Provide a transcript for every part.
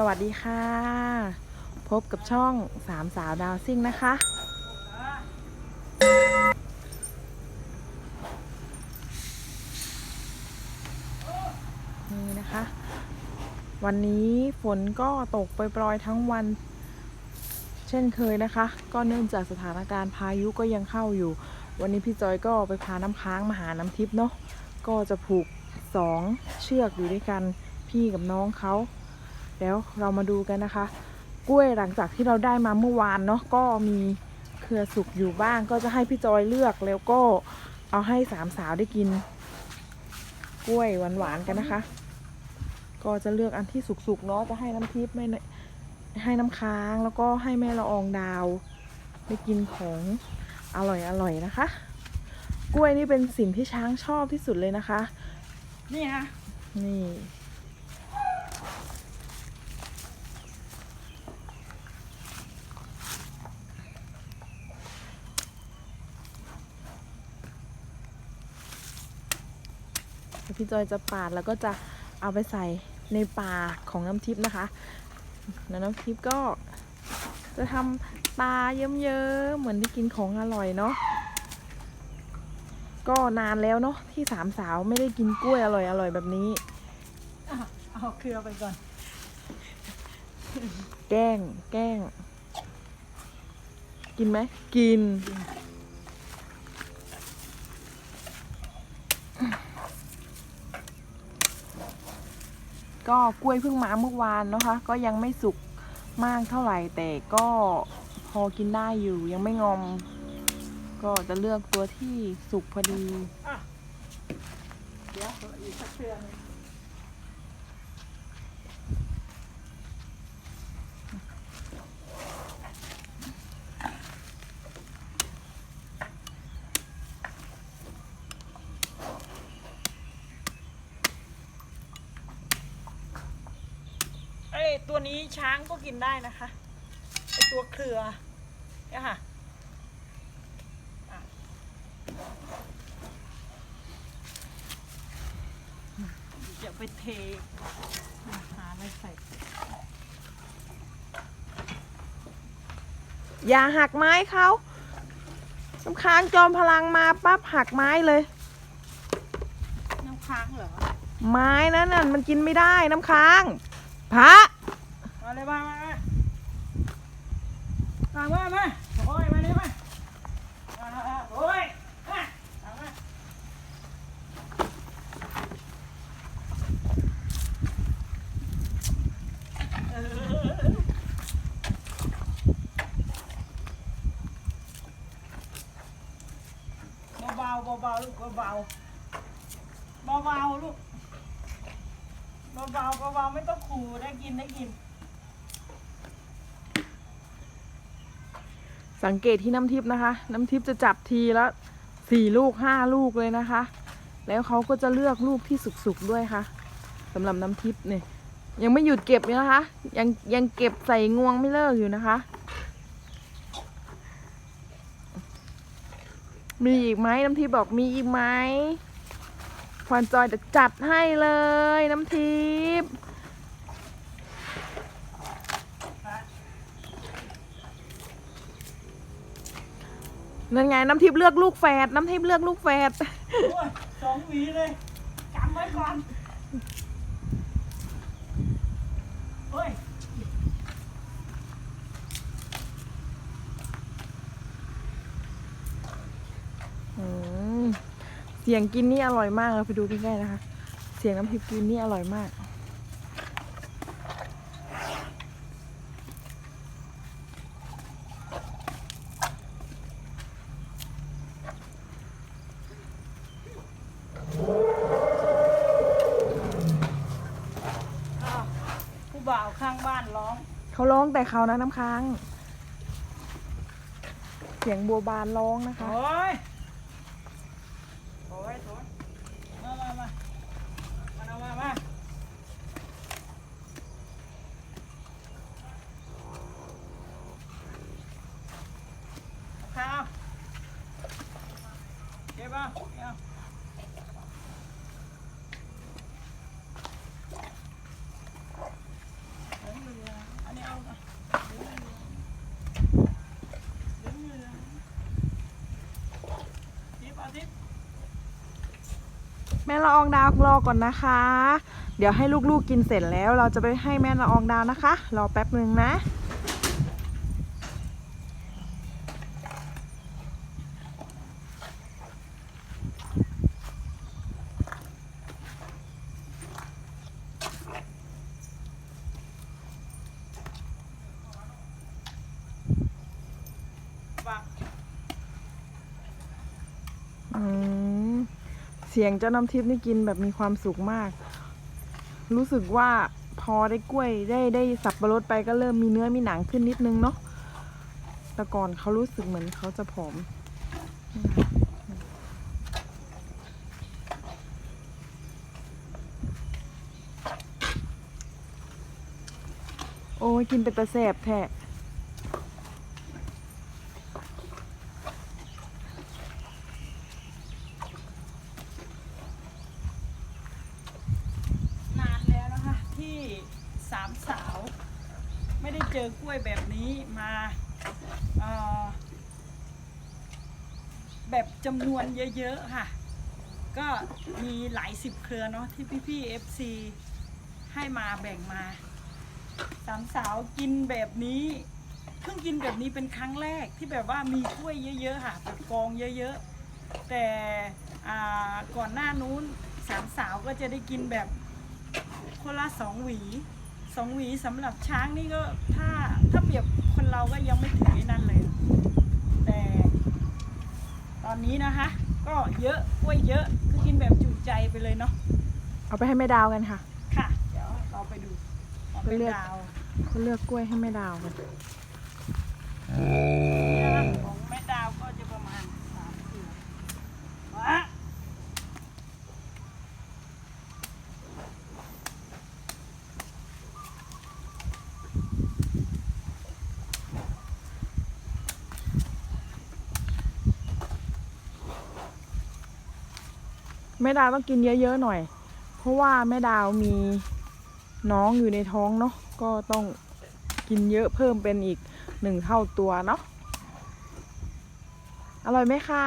สวัสดีค่ะ พบกับช่องสามสาวดาวซิ่งนะคะ นี่นะคะ วันนี้ฝนก็ตกปล่อยๆทั้งวัน เช่นเคยนะคะ ก็เนื่องจากสถานการณ์พายุก็ยังเข้าอยู่ วันนี้พี่จอยก็ไปพาน้ำค้างมาหาน้ำทิพย์เนาะก็จะผูกสองเชือกอยู่ด้วยกันพี่กับน้องเขา แล้วเรามาดูกันนะคะ กล้วยหลังจากที่เราได้มาเมื่อวานเนาะก็มีเครือสุกอยู่บ้าง ก็จะให้พี่จอยเลือกแล้วก็เอาให้สามสาวได้กิน กล้วยหวานๆกันนะคะ ก็จะเลือกอันที่สุกๆเนาะจะให้น้ำทิพย์ไม่ให้น้ำค้างแล้วก็ให้แม่ละอองดาวได้กินของอร่อยๆนะคะ กล้วยนี่เป็นสิ่งที่ช้างชอบที่สุดเลยนะคะ นี่ฮะนี่ พี่จอยจะปาดแล้วก็จะเอาไปใส่ในปากของน้ำทิพย์นะคะแล้วน้ำทิพย์ก็จะทำตาเยิ้มๆเหมือนได้กินของอร่อยเนาะก็นานแล้วเนาะที่สามสาวไม่ได้กินกล้วยอร่อยๆแบบนี้อะเอาเครือไปก่อน แกล้งแกล้ง กินไหมกิน ก็กล้วยเพิ่งมาเมื่อวานนะคะ ก็ยังไม่สุกมากเท่าไหร่ แต่ก็พอกินได้อยู่ยังไม่งอม ก็จะเลือกตัวที่สุกพอดีอเดี๋ยวอีกสักเครือนง เอ้ยตัวนี้ ช้างก็กินได้นะคะไอตัวเครือเนี่ยค่ะอะเดี๋ยวไปเทหาอะไรใส่อย่าหักไม้เขาน้ำค้างจอมพลังมาปั๊บหักไม้เลย น้ำค้างเหรอ ไม้นั้นน่ะมันกินไม่ได้น้ำค้าง พระ มาเลยมามามามามามาโอ้ยมาเลยมามามาโอ้ยมาเอามาเออเบาๆเบาๆลูกเบาๆเบาๆลูกเบาๆเบาๆไม่ต้องขู่ได้กินได้กิน สังเกตที่น้ำทิพย์นะคะ น้ำทิพย์จะจับทีละสี่ลูกห้าลูกเลยนะคะ แล้วเขาก็จะเลือกลูกที่สุกๆด้วยค่ะสำหรับน้ำทิพย์เนี่ยยังไม่หยุดเก็บนะคะ ยังยังเก็บใส่งวงไม่เลิกอยู่นะคะ มีอีกไหมน้ำทิพย์บอกมีอีกไหมพรจอยจะจัดให้เลยน้ำทิพย์ นั่นไงน้ำทิพย์เลือกลูกแฝดน้ำทิพย์เลือกลูกแฝดโอ้ยสองหวีเลยจำไว้ก่อนโอ้ยอืมเสียงกินนี่อร่อยมากเราไปดูใกล้ๆนะคะ เสียงน้ำทิพย์กินนี่อร่อยมาก อ้าวผู้บ่าวข้างบ้านร้อง เขาร้อง แต่เขานะน้ำค้าง เสียงบัวบานร้องนะคะ โอ้ยโอ้ยโถยมามามามาเอามามาข้าวเก็บเอาเก็บเอาเฮ้ยมัน ละอองดาวรอก่อนนะคะ เดี๋ยวให้ลูกๆกินเสร็จแล้ว เราจะไปให้แม่ละอองดาวนะคะ รอแป๊บหนึ่งนะ สียงเจ้าน้ำทิพย์นี่กินแบบมีความสุขมาก รู้สึกว่าพอได้กล้วยได้ได้สับปะรดไปก็เริ่มมีเนื้อมีหนังขึ้นนิดนึงเนาะแต่ก่อนเขารู้สึกเหมือนเขาจะผอมโอ้ยกินเป็นตะแสบแท้านแล้วนะคะ ที่สามสาว ไม่ได้เจอกล้วยแบบนี้มาแบบจำนวนเยอะๆค่ะ ก็มีหลายสิบเครือเนาะที่พี่ๆ FC ให้มาแบ่งมา สามสาวกินแบบนี้เพิ่งกินแบบนี้เป็นครั้งแรกที่แบบว่ามีกล้วยเยอะๆค่ะแบบกองเยอะๆ แต่ก่อนหน้านู้นสามสาวก็จะได้กินแบบคนละสองหวี สองหวีสำหรับช้างนี่ก็ถ้าถ้าเปรียบคนเราก็ยังไม่ถึงไอ้นั่นเลย แต่ ตอนนี้นะคะ ก็เยอะกล้วยเยอะก็กินแบบจุใจไปเลยเนาะเอาไปให้แม่ดาวกันค่ะค่ะ เดี๋ยวเราไปดูของเป็นเลือกดาวเขาเลือกกล้วยให้แม่ดาวกันนะคะของแม่ดาวก็จะประมาณสามสี่วะ แม่ดาวต้องกินเยอะๆหน่อย เพราะว่าแม่ดาวมีน้องอยู่ในท้องเนาะก็ต้องกินเยอะเพิ่มเป็นอีกหนึ่งเท่าตัวเนาะอร่อยไหมคะ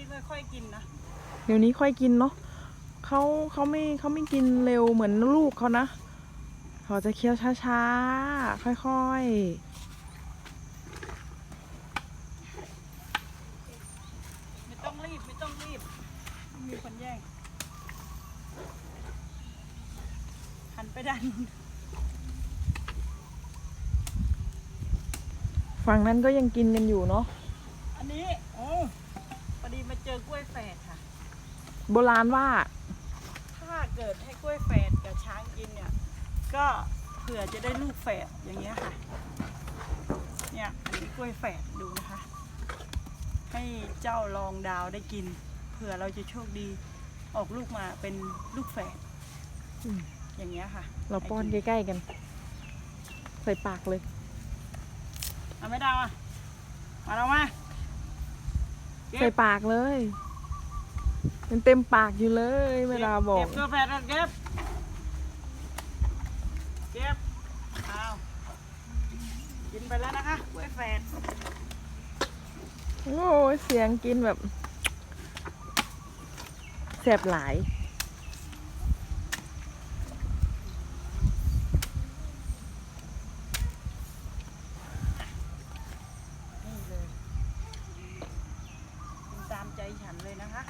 แม่ดาวนี่ค่อยๆกินนะเดี๋ยวนี้ค่อยกินเนาะเขาเขาไม่เขาไม่กินเร็วเหมือนลูกเขานะเขาจะเคี้ยวช้าๆ ค่อยไม่ต้องรีบไม่ต้องรีบไม่มีคนแย่งหันไปด้านนู้นๆฝั่งนั้นก็ยังกินกันอยู่เนาะ อันนี้โอ้พอดีมาเจอกล้วยแฝดค่ะ โบราณว่า ถ้าเกิดให้กล้วยแฝดกับช้างกินเนี่ย ก็เผื่อจะได้ลูกแฝดอย่างเงี้ยค่ะ เนี่ยอันนี้กล้วยแฝดดูนะคะ ให้เจ้าลองดาวได้กิน เผื่อเราจะโชคดีออกลูกมาเป็นลูกแฝดอืม อย่างเงี้ยค่ะเราป้อนใกล้ๆกัน ใส่ปากเลย เอาไม่ดาวอะมาเรามาเก็ ใส่บปากเลย มันเต็มปากอยู่เลยเวลาบอก เก็บกล้วยแฝดก่อนเก็บ เก็บเอากินไปแล้วนะคะกล้วยแฝดโอ้ยเสียงกินแบบแสบหลาย นี่เลยกินตามใจฉันเลยนะคะ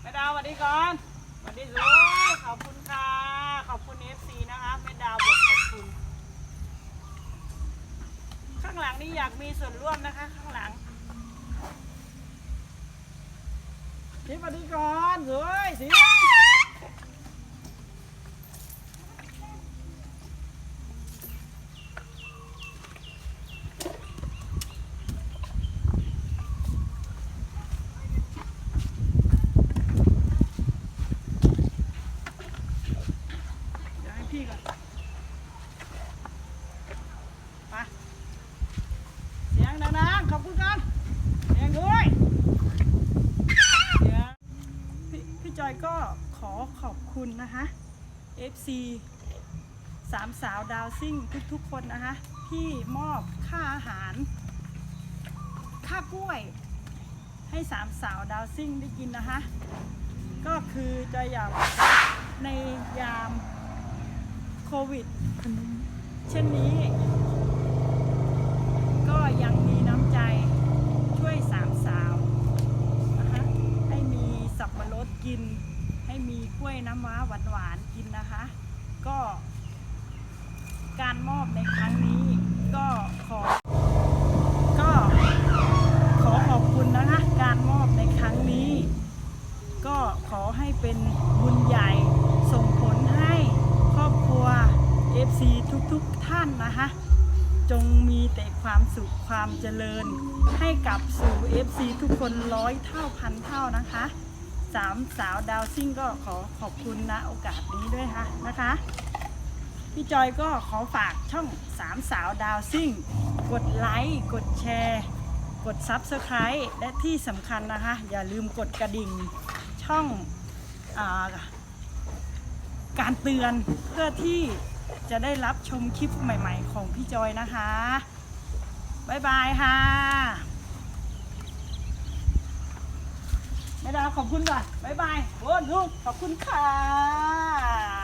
แม่ดาวสวัสดีก่อนสวัสดีสวยขอบคุณค่ะ ขอบคุณเอฟซีนะคะแม่ดาวบอกขอบคุณ ข้างหลัง นี่อยากมีส่วนร่วมนะคะ ข้างหลังนี่สวัสดีก่อนสวยสิเดี๋ยวให้พี่ก่อน คุณนะคะ FC สามสาวดาวซิ่งทุกๆคนนะคะ ที่มอบค่าอาหาร ค่ากล้วย ให้สามสาวดาวซิ่งได้กินนะคะ ก็คือจะอยากในยามโควิด เช่นนี้ ก็ยังมีน้ำใจช่วยสามสาวนะคะให้มีสับปะรดกิน ให้มีกล้วยน้ำว้าหวานๆกินนะคะ ก็ การมอบในครั้งนี้ก็ขอ ก็ขอขอบคุณนะคะ การมอบในครั้งนี้ ก็ขอให้เป็นบุญใหญ่ส่งผลให้ครอบครัว FC ทุกๆท่านนะคะจงมีแต่ความสุขความเจริญ ให้กับสู่ FC ทุกคนร้อยเท่าพันเท่านะคะ สามสาวดาวซิ่งก็ขอขอบคุณณโอกาสนี้ด้วยค่ะนะคะพี่จอยก็ขอฝากช่องสามสาวดาวซิ่ง กดไลค์กดแชร์ กด Subscribe และที่สำคัญนะคะ อย่าลืมกดกระดิ่งช่องอการเตือนเพื่อที่จะได้รับชมคลิปใหม่ๆของพี่จอยนะคะ บ๊ายบายค่ะ แม่ดาวขอบคุณก่อนบ๊ายบายโอ้ลูกขอบคุณค่ะ